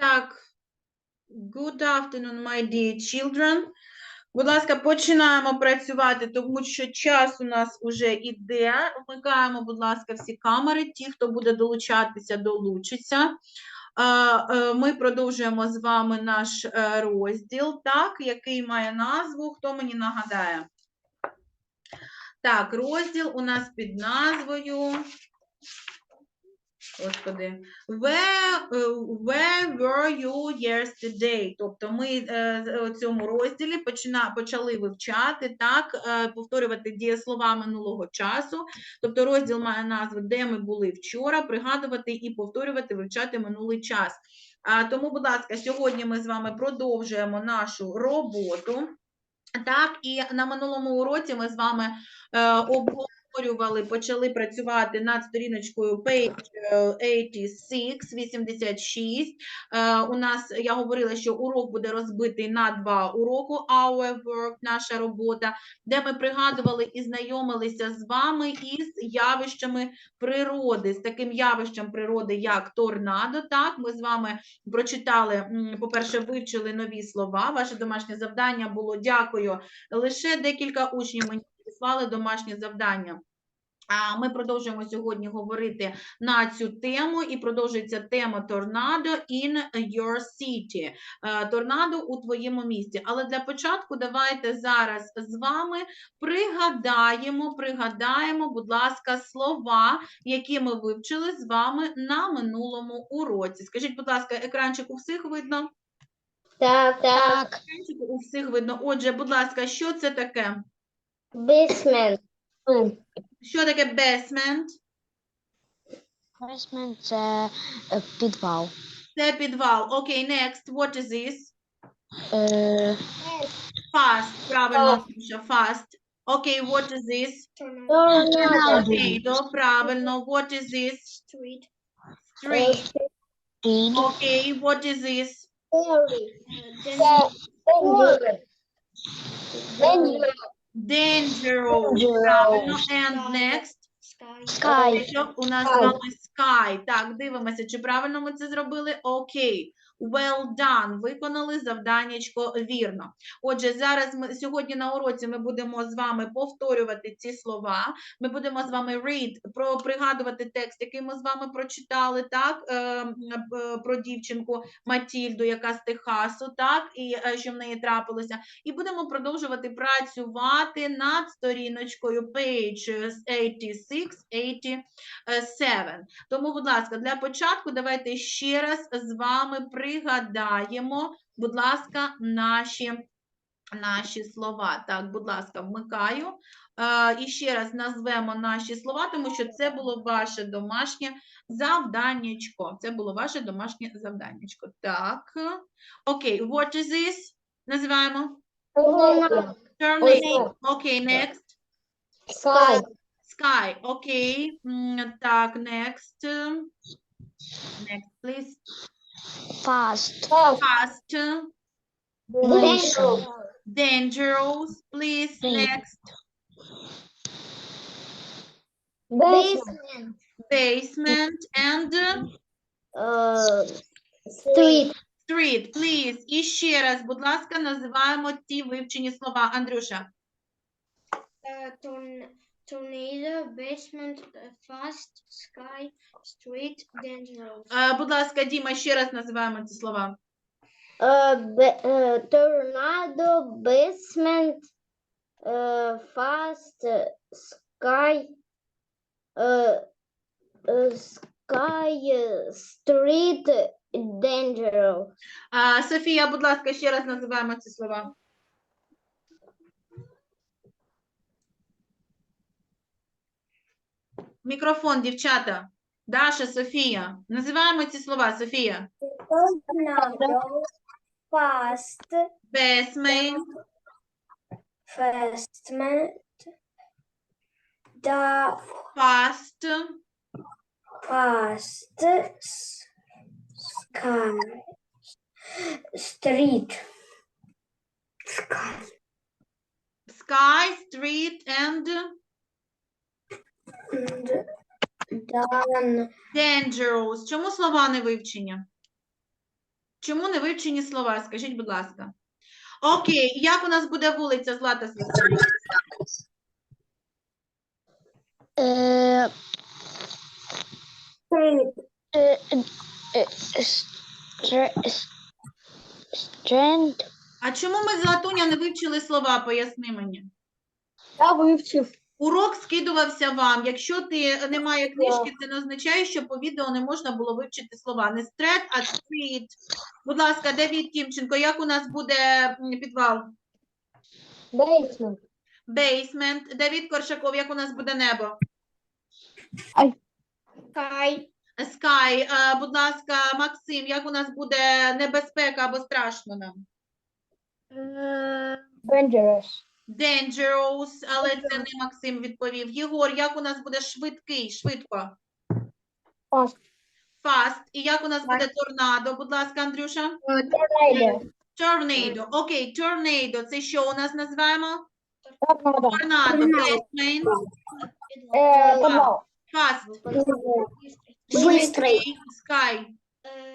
Так, good afternoon, my dear children. Будь ласка, починаємо працювати, тому що час у нас уже іде. Вмикаємо, будь ласка, всі камери. Ті, хто буде долучатися, долучиться. Е, Ми продовжуємо з вами наш е, розділ, так, який має назву. Хто мені нагадає? Так, розділ у нас під назвою. Господи, where, е, where were you yesterday? Тобто ми е, у цьому розділі почина, почали вивчати, так, е, повторювати дієслова минулого часу. Тобто розділ має назву Де ми були вчора, пригадувати і повторювати, вивчати минулий час. Тому, будь ласка, сьогодні ми з вами продовжуємо нашу роботу. Так, і на минулому уроці ми з вами е, обговорювали, почали працювати над сторіночкою page е, 86, 86. Е, у нас, я говорила, що урок буде розбитий на два уроки, our work, наша робота, де ми пригадували і знайомилися з вами із явищами природи, з таким явищем природи, як торнадо. Так, ми з вами прочитали, по-перше, вивчили нові слова. Ваше домашнє завдання було дякую. Лише декілька учнів мені прислали домашнє завдання. А ми продовжуємо сьогодні говорити на цю тему, і продовжується тема торнадо in your city. Е, Торнадо у твоєму місті. Але для початку давайте зараз з вами пригадаємо, пригадаємо, будь ласка, слова, які ми вивчили з вами на минулому уроці. Скажіть, будь ласка, екранчик у всіх видно? Так, так. Екранчик у всіх видно. Отже, будь ласка, що це таке? Basement. Що таке basement? Basement – це е, підвал. Це підвал. Окей, next. What is this? Е, Fast. Правильно, Ксюша, fast. Окей, what is this? Tornado. Tornado. Правильно. What is this? Street. Street. Street. Окей, what is this? Dangerous. Dangerous. And next. Sky. Що у нас з вами sky. Так, дивимося, чи правильно ми це зробили? Окей. Well done. Виконали завданнячко вірно. Отже, зараз ми сьогодні на уроці ми будемо з вами повторювати ці слова. Ми будемо з вами read, про пригадувати текст, який ми з вами прочитали, так е, е, про дівчинку Матільду, яка з Техасу, так, і е, що в неї трапилося. І будемо продовжувати працювати над сторіночкою page 86, 87. Тому, будь ласка, для початку давайте ще раз з вами пригадаємо, будь ласка, наші, наші слова. Так, будь ласка, вмикаю. Е, І ще раз назвемо наші слова, тому що це було ваше домашнє завданнячко. Це було ваше домашнє завданнячко. Так. Окей, what is this? Називаємо. Окей, next. Sky. Sky. Окей. М, Так, next. Next, please. Fast. Fast. Dangerous. Dangerous, please. Thank you. Next. Basement. Basement and Uh, Street. street, please. І ще раз, будь ласка, називаємо ті вивчені слова. Андрюша. Uh, torn- tornado, basement, uh, fast, sky, street, dangerous. Е, Будь ласка, Діма, ще раз називаємо ці слова. Uh, ba- uh, tornado, basement, uh, fast, uh, sky, uh, uh, sky, uh, street, dangerous. А, Софія, будь ласка, ще раз називаємо ці слова. Мікрофон, дівчата. Даша, Софія. Називаємо ці слова, Софія. Fast, Basement, fastment, the fast, fast, sky, street, sky, sky, street and dangerous. Чому слова не вивчені? Чому не вивчені слова? Скажіть, будь ласка. Окей, як у нас буде вулиця Злата Світлана? Е, е, е, с- Стренд. А чому ми Златуня не вивчили слова? Поясни мені. Я вивчив. Урок скидувався вам. Якщо ти немає книжки, це не означає, що по відео не можна було вивчити слова. Не стрет, а стріт. Будь ласка, Давід Тімченко, як у нас буде підвал? Бейсмент. Бейсмент. Давід Коршаков, як у нас буде небо? Sky. Sky. Е, Будь ласка, Максим, як у нас буде небезпека або страшно нам? Dangerous. Dangerous, але це не Максим відповів. Єгор, як у нас буде швидкий, швидко? Fast. Fast. І як у нас буде торнадо? Будь ласка, Андрюша? Tornado. Tornado. Окей, tornado. Це що у нас називаємо? Торнадо. Торнадо. Basement. Е. Fast. Быстрый. Sky.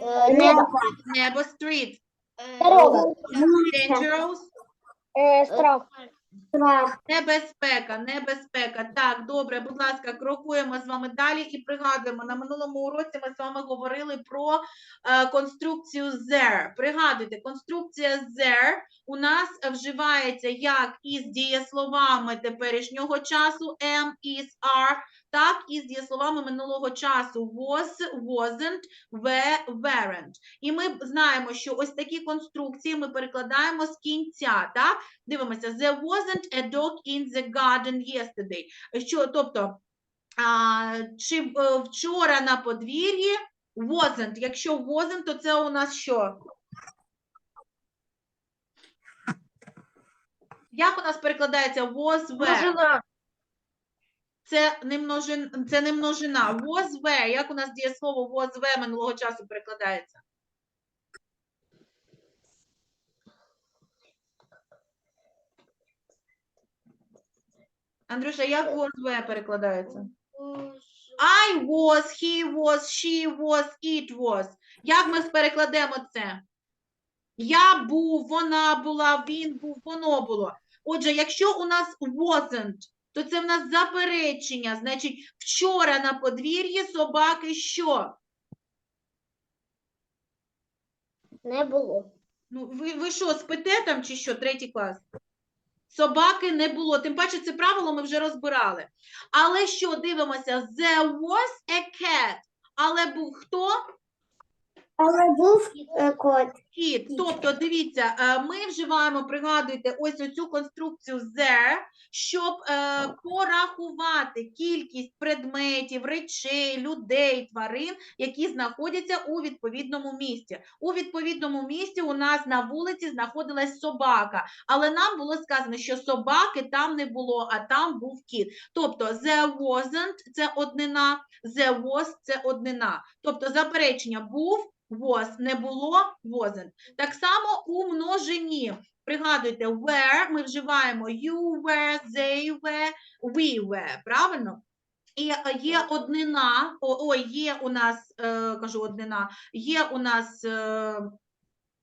Е, Небо. Небо. Street. Dangerous. Е, Страх. Страх. Небезпека, небезпека. Так, добре, будь ласка, крокуємо з вами далі і пригадуємо, на минулому уроці ми з вами говорили про е, конструкцію there. Пригадуйте, конструкція there у нас вживається як із дієсловами теперішнього часу am, is, are, так і з дієсловами минулого часу was, wasn't, were, weren't. І ми знаємо, що ось такі конструкції ми перекладаємо з кінця, так? Дивимося, there wasn't a dog in the garden yesterday. Що, тобто, а, чи е, вчора на подвір'ї wasn't. Якщо wasn't, то це у нас що? Як у нас перекладається was were? Це не множина, це не множина. Were. Як у нас дієслово was were минулого часу перекладається? Андрюша, як were перекладається? I was, he was, she was, it was. Як ми перекладемо це? Я був, вона була, він був, воно було. Отже, якщо у нас wasn't, то це в нас заперечення. Значить, вчора на подвір'ї собаки що? Не було. Ну, ви, ви що, спите там чи що, третій клас? Собаки не було. Тим паче, це правило ми вже розбирали. Але що, дивимося, there was a cat. Але був хто? Але був е, кот. Кіт. Тобто, дивіться, е, ми вживаємо, пригадуйте, ось оцю конструкцію there, щоб е, порахувати кількість предметів, речей, людей, тварин, які знаходяться у відповідному місці. У відповідному місці у нас на вулиці знаходилась собака, але нам було сказано, що собаки там не було, а там був кіт. Тобто there wasn't – це однина, there was – це однина. Тобто заперечення був, was, не було, wasn't. Так само у множині. Пригадуйте, were ми вживаємо you were, they were, we were, правильно? І е, є однина, о, ой, є у нас, е, кажу однина, є у нас е,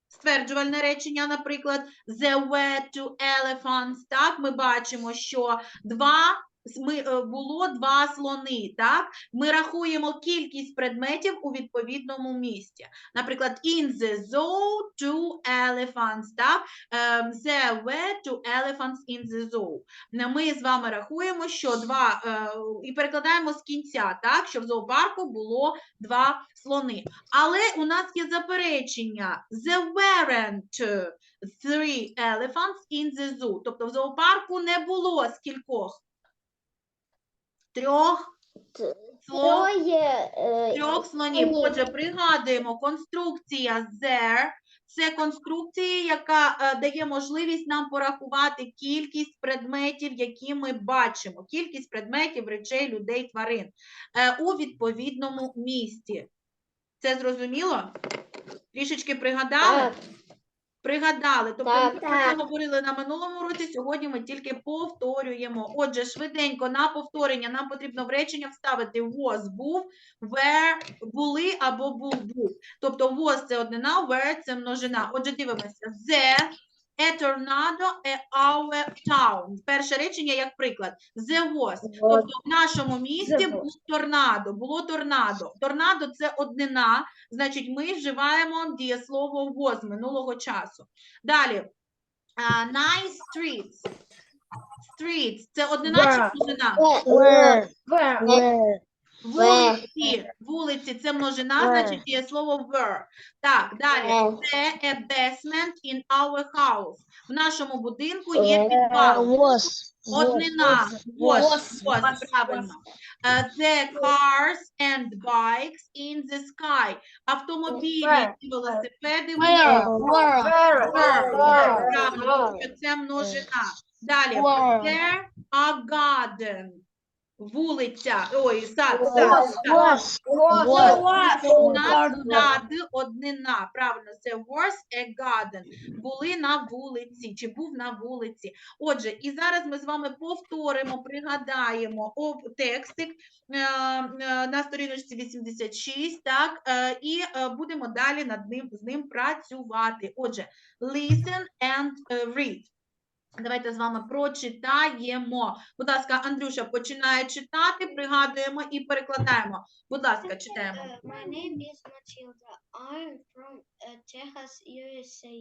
стверджувальне речення, наприклад, there were two elephants, так, ми бачимо, що два, було два слони, так, ми рахуємо кількість предметів у відповідному місці. Наприклад, in the zoo two elephants, так? Ем, There were two elephants in the zoo. Ми з вами рахуємо, що два, е, і перекладаємо з кінця, так? Що в зоопарку було два слони. Але у нас є заперечення. There weren't three elephants in the zoo. Тобто в зоопарку не було скількох? Трьох слон. Троє. е, Трьох слонів. слонів. Отже, пригадуємо, конструкція there – це конструкція, яка е, дає можливість нам порахувати кількість предметів, які ми бачимо. Кількість предметів, речей, людей, тварин е, у відповідному місці. Це зрозуміло? Трішечки пригадали? Так. Пригадали. Тобто Так, ми про це говорили на минулому році, сьогодні ми тільки повторюємо. Отже, швиденько на повторення нам потрібно в речення вставити was, був, were, були або був, був. Тобто was – це однина, were – це множина. Отже, дивимося. The, a tornado, a our town. Перше речення як приклад. The was. Тобто в нашому місті був торнадо, було торнадо. Торнадо – це однина, значить ми вживаємо дієслово was минулого часу. Далі. Nice streets. Streets – це однина чи множина? Were. Were. Were. Вулиці. Вулиці – це множина, Were. значить дієслово were. Так, далі. Це a basement in our house. В нашому будинку є Е, підвал. Was. Однина. Was, was, was, правильно. Е, The cars and bikes in the sky. Автомобілі і велосипеди Were. Were. Were, Правильно, що це множина. Далі. There a garden. Вулиця. Ой, сад, сад. сад. Нас сад однина. Правильно, це was a garden. Були на вулиці, чи був на вулиці. Отже, і зараз ми з вами повторимо, пригадаємо текстик е, е, на сторіночці 86, так, е, і будемо далі над ним, з ним працювати. Отже, listen and read. Давайте з вами прочитаємо. Будь ласка, Андрюша починає читати, пригадуємо і перекладаємо. Будь ласка, читаємо. Uh, my name is Matilda. I'm from uh, Texas, USA.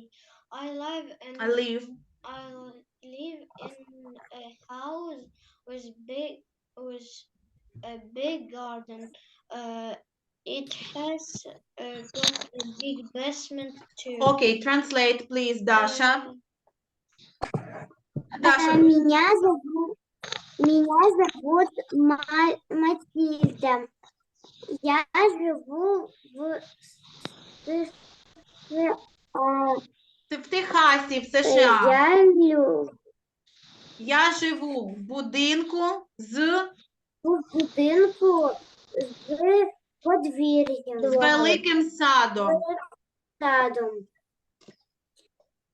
I live in I live. I live in a house with big with a big garden. Uh, it has uh, got a big basement too. Окей, translate, please. Uh, Э, Даша, Меня зовут, меня зовут Ма- Матильда. Я живу в С- С- а, ти в Техасі, в э, США. Я лю- Я живу в будинку з, в будинку з подвір'ям. з великим садом. садом.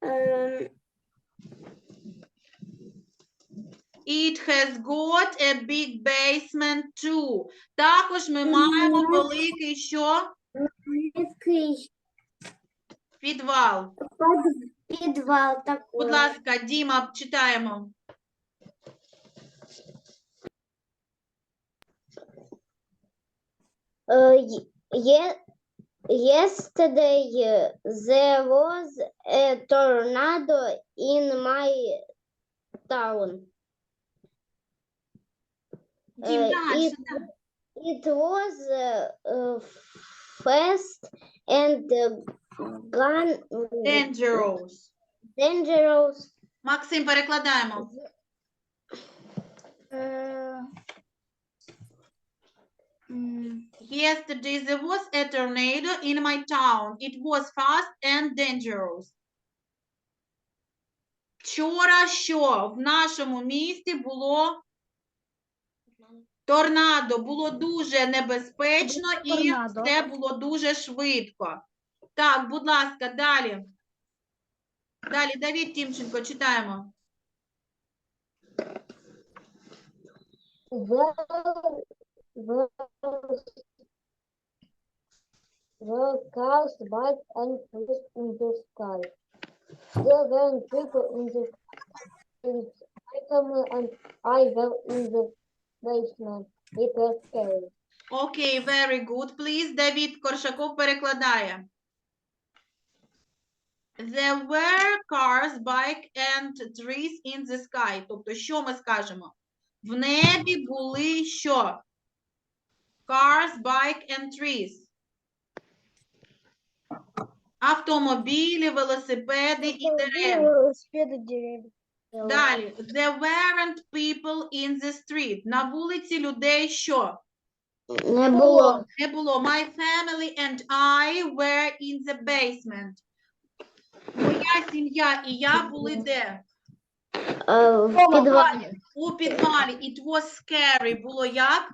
Ем, It has got a big basement too. Також ми маємо великий що? Великий Підвал. підвал такий. Будь ласка, Діма, читаємо. Uh, y- yesterday uh, there was a tornado in my town. Дім, Е, далі. і- It was uh, uh, fast and uh, gun Dangerous. dangerous. Максим, перекладаємо. Е, м, Yesterday there was a tornado in my town. It was fast and dangerous. Вчора що? В нашому місті було торнадо. Було дуже небезпечно і Торнадо. все було дуже швидко. Так, будь ласка, далі. Далі, Давід Тімченко, читаємо. The, cars, bikes, and trees in the sky. There were people in the streets. I come and I were in the basement. It was scary. Окей, very good, please. Давід Коршаков перекладає. There were cars, bike and trees in the sky. Тобто, що ми скажемо? В небі були що? Cars, bike and trees. Автомобілі, велосипеди і дерева. Велосипеды, деревья. Далі. There weren't people in the street. На вулиці людей що? Не було. Не було. My family and I were in the basement. Моя сім'я і я були де? Е, В підвалі. У підвалі. It was scary. Було як?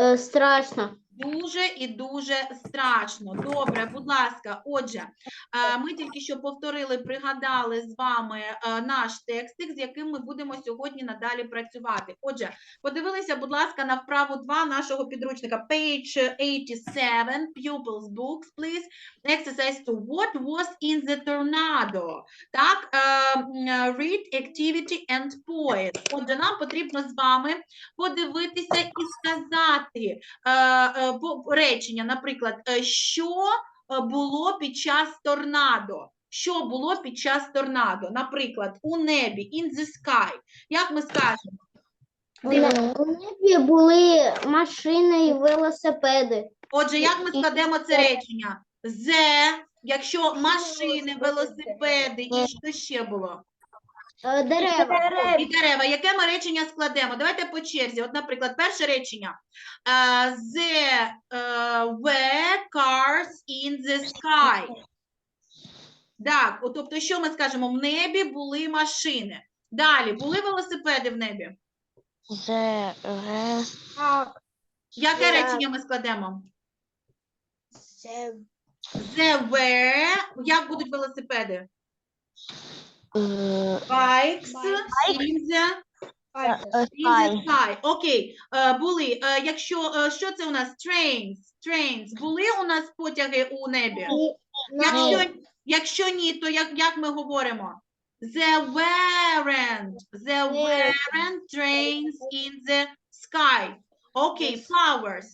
Е, Страшно. Дуже і дуже страшно. Добре, будь ласка. Отже, ми тільки що повторили, пригадали з вами наш текстик, з яким ми будемо сьогодні надалі працювати. Отже, подивилися, будь ласка, на вправу 2 нашого підручника. Page 87, pupils books, please. Exercise 2. What was in the tornado? Так, read activity and poet. Отже, нам потрібно з вами подивитися і сказати речення, наприклад, е, що е, було під час торнадо. Що було під час торнадо? Наприклад, у небі, in the sky. Як ми скажемо? У небі були машини і велосипеди. Отже, як ми складемо це речення? The, якщо машини, велосипеди, і що ще було? Е, Дерева. І дерева. Яке ми речення складемо? Давайте по черзі. От, наприклад, перше речення. Е, The е, were cars in the sky. Так, от, тобто, що ми скажемо? В небі були машини. Далі, були велосипеди в небі. The rest. Яке Так. речення ми складемо? The were. Як будуть велосипеди? Bikes in the In the sky. Окей, е, були. Е, якщо е, що це у нас? Trains. Trains. Були у нас потяги у небі? Якщо, якщо ні, то як, як ми говоримо? The weren't. The weren't trains in the sky. Окей, flowers.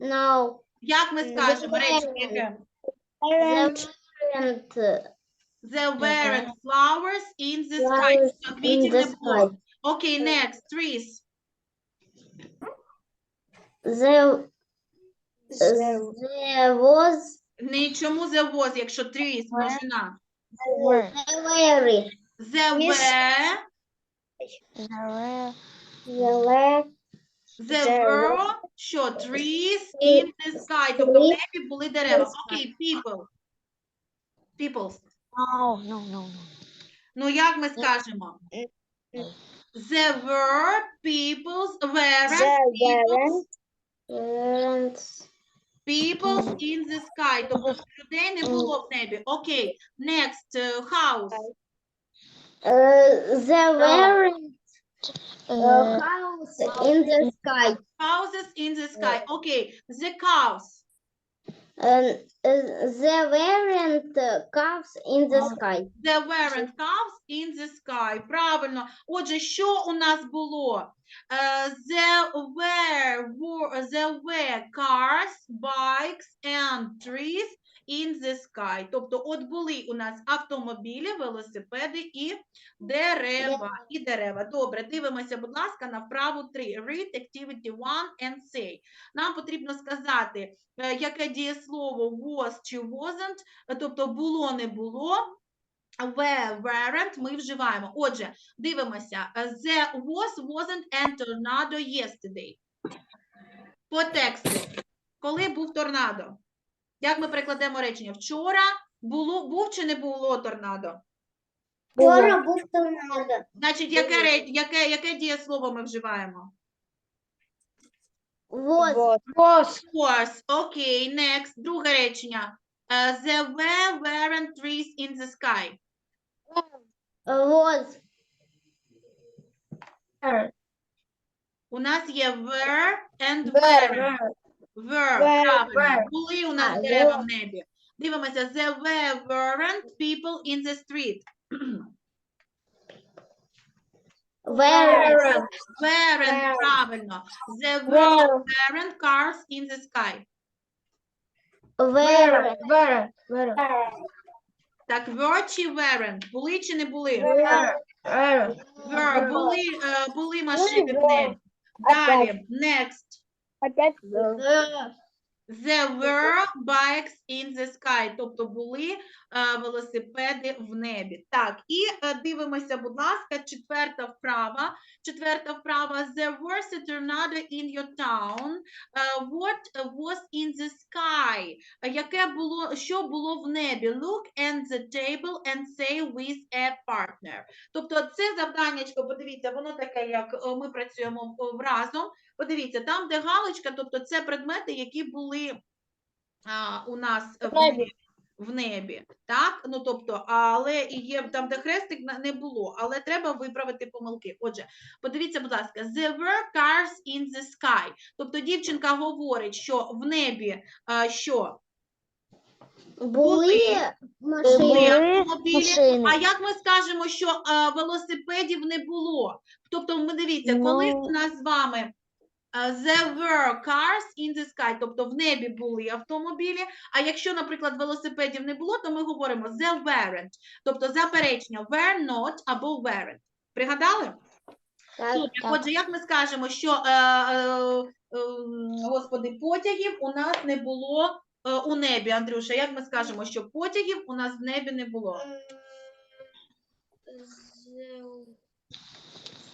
No. Як ми скажемо? Яке? The weren't The weren't flowers in the sky. flowers Тобто in квітів the не було. sky. Окей, next. Trees. The, there was Нічому the was, якщо trees, множина. Were. the very The Yes. were, The were. the were the There were, що trees in the sky. Тобто в Trees небі були дерева. in the sky. Окей, people. Peoples. No, no, no, no. Ну, як ми скажемо? There were peoples, weren't peoples, weren't peoples in the sky. Тобто людей не було в небі. Окей, next, е, house. uh, the weren't Uh, uh, house in the sky. Houses in the sky. Окей, the cows. Um, uh, there weren't uh, cars in the sky. There weren't cows in the sky. Правильно. Отже, що у нас було? Е, There were, were, there were cars, bikes and trees in the sky. Тобто, от були у нас автомобілі, велосипеди і дерева. І дерева. Добре, дивимося, будь ласка, на вправу 3. Read activity 1 and say. Нам потрібно сказати, е, яке дієслово was чи wasn't, тобто було, не було. Were, weren't ми вживаємо. Отже, дивимося. There was, wasn't and tornado yesterday. По тексту. Коли був торнадо? Як ми перекладемо речення? Вчора було, був чи не було торнадо? Вчора був торнадо. Значить, яке, ре- яке, яке дієслово ми вживаємо? Was Was. Окей, next. Друге речення. Е, There were, weren't trees in the sky. was У нас є were and weren't. Were, правильно. Були у нас А, дерева в небі. Дивимося. There were, weren't people in the street. weren't Weren't, правильно. There were, weren't cars in the sky. weren't Так, were чи weren't? Були чи не були? were Were, були, е, були машини в небі. Далі, next. The There were bikes in the sky, тобто були е, велосипеди в небі. Так, і е, дивимося, будь ласка, четверта вправа. Четверта вправа. There was a tornado in your town. Е, what was in the sky? Е, Яке було, що було в небі? Look at the table and say with a partner. Тобто це завданнячко, подивіться, воно таке, як е, ми працюємо в- разом. Подивіться, там, де галочка, тобто це предмети, які були а, у нас в В небі. В небі, так? Ну тобто, але і є там, де хрестик не було, але треба виправити помилки. Отже, подивіться, будь ласка, there were cars in the sky. Тобто дівчинка говорить, що в небі а, що Були були машини. автомобілі, машини. а як ми скажемо, що а, велосипедів не було? Тобто, ми дивіться, коли Ну. у нас з вами there were cars in the sky, тобто в небі були автомобілі. А якщо, наприклад, велосипедів не було, то ми говоримо there weren't, тобто заперечення were not або weren't. Пригадали? Так, Супер. так. Отже, як ми скажемо, що е, е, е, господи, потягів у нас не було е, у небі, Андрюша. Як ми скажемо, що потягів у нас в небі не було? Uh,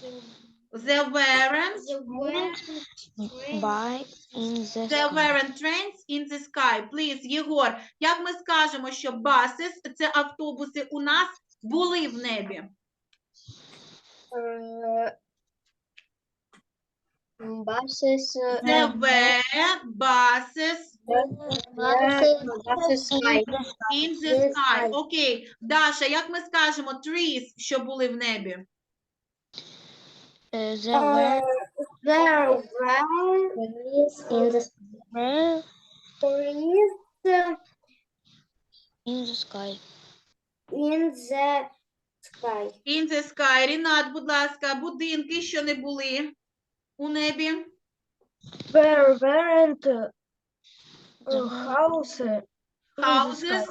the, the, There weren't, the By in the there weren't trains in the sky. Please, Єгор, як ми скажемо, що buses, це автобуси, у нас були в небі? Buses. uh, There were buses Buses sky. in the the sky. sky. Окей. Даша, як ми скажемо trees, що були в небі? Uh, there were There were Trees in the were trees in the sky. in the sky. In the sky. Рінат, будь ласка, будинки, що не були у небі. There weren't uh, houses. Houses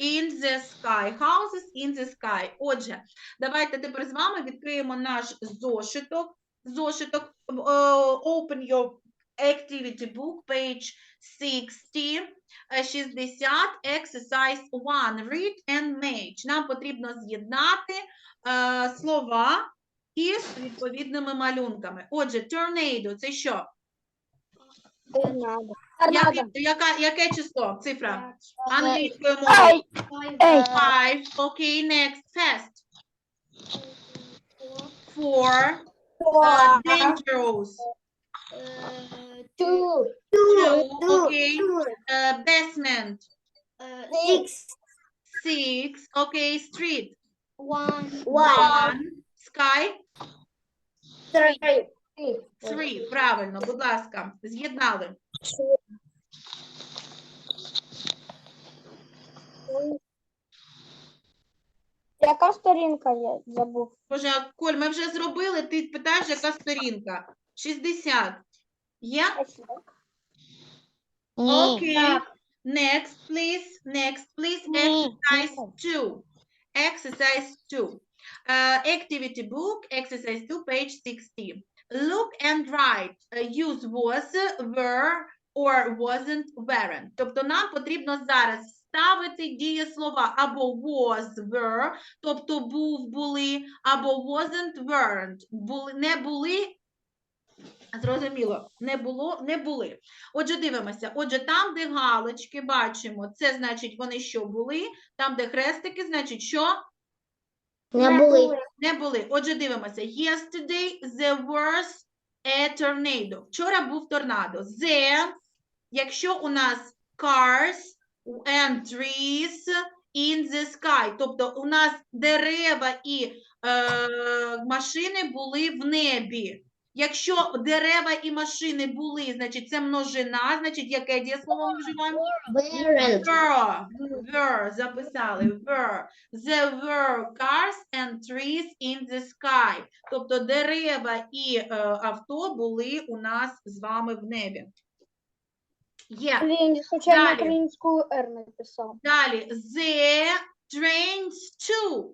in the sky. Houses in the sky. Отже, давайте тепер з вами відкриємо наш зошиток. Зошиток. Е, Open your activity book, page 60. е, 60, exercise 1, read and match. Нам потрібно з'єднати е, слова із відповідними малюнками. Отже, tornado – це що? Яке, яка, яке число? Цифра? Англійською мовою. Five. Okay, next. Fast. Four. Uh, dangerous. uh, Two. Two. Okay. Uh, basement. uh, Six. Six. Okay, street. one One. Sky. Three. Three. Правильно, будь ласка, з'єднали. Яка сторінка я забув? Боже, а, Коль, ми вже зробили, ти питаєш, яка сторінка? 60. Є? Okay. Next, please. Next, please. Ні. Exercise 2. Exercise 2. Uh, activity book, exercise 2, page 60. Look and write. Uh, use was, were, or wasn't, weren't. Тобто нам потрібно зараз вставити дієслова або was, were, тобто був, були, або wasn't, weren't. Були, не були, Зрозуміло, не було, не були. Отже, дивимося. Отже, там, де галочки бачимо, це значить вони що були. Там, де хрестики, значить, що Не були. не були. Отже, дивимося. Yesterday there was a tornado. Вчора був торнадо. The, якщо у нас cars and trees in the sky. Тобто у нас дерева і е, машини були в небі. Якщо дерева і машини були, значить це множина, значить яке дієслово ми вживаємо? Were, were, записали, were. There were cars and trees in the sky. Тобто дерева і е, авто були у нас з вами в небі. Є. Він случайно Далі. українську R написав. Далі. The trains too.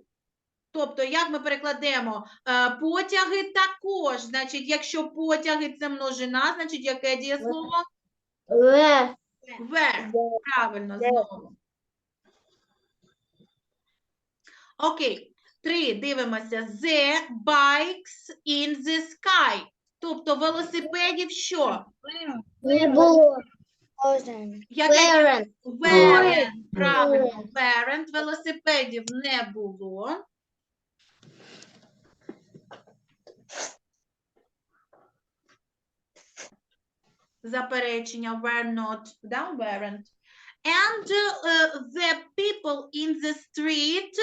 Тобто, як ми перекладемо? Е, потяги також. Значить, якщо потяги це множина, значить яке дієслово? Were. Were. Правильно, знову. Окей. Три. Дивимося. The bikes in the sky. Тобто велосипедів що? Не було. Яке Weren't. Weren't. Правильно. Weren't. Велосипедів не було. заперечення were not, да, weren't. And uh, the people in the street,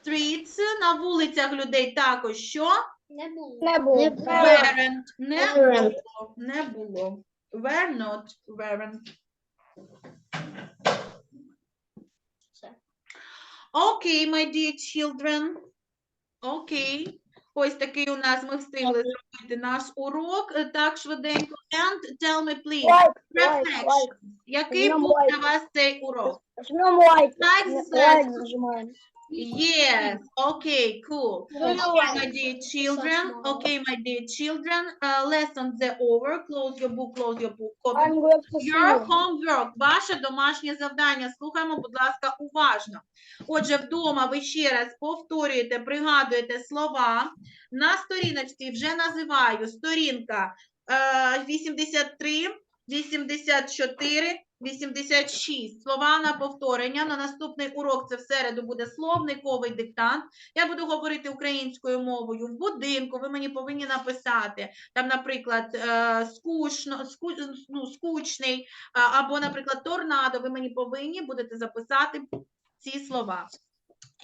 streets, на вулицях людей також що? Не було. Не було. Weren't, не було, не було. Were not, weren't. Окей, my dear children. Окей. Ось такий у нас ми встигли зробити наш урок е, так швиденько. And tell me, please, Лайк, reflection. Який Нам був для вас цей урок? Жмем лайк. Like. Yes. Okay, cool. Okay, my dear children. Okay, my dear children. Uh, lessons are over. Close your book, close your book. Copy Your you. homework, ваше домашнє завдання. Слухаємо, будь ласка, уважно. Отже, вдома ви ще раз повторюєте, пригадуєте слова. На сторіночці вже називаю сторінка е, 83, 84, 86. Слова на повторення. На наступний урок це в середу буде словниковий диктант. Я буду говорити українською мовою в будинку. Ви мені повинні написати там, наприклад, е, скучно, ску, ну, скучний, або, наприклад, торнадо, ви мені повинні будете записати ці слова.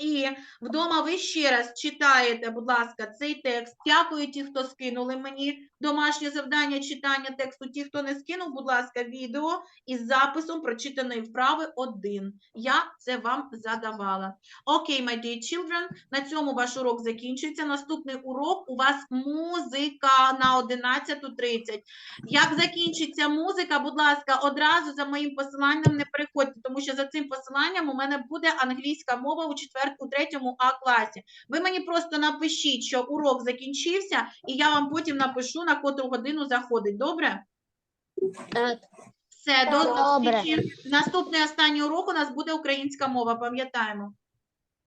І вдома ви ще раз читаєте, будь ласка, цей текст. Дякую ті, хто скинули мені домашнє завдання читання тексту. Ті, хто не скинув, будь ласка, відео із записом прочитаної вправи один. Я це вам задавала. Окей, my dear children, на цьому ваш урок закінчується. Наступний урок у вас музика на 11.30. Як закінчиться музика, будь ласка, одразу за моїм посиланням не переходьте, тому що за цим посиланням у мене буде англійська мова у 4 у 3 А класі. Ви мені просто напишіть, що урок закінчився, і я вам потім напишу, на котру годину заходить. Добре? Все, до Добре. зустрічі. Наступний останній урок у нас буде українська мова, пам'ятаємо.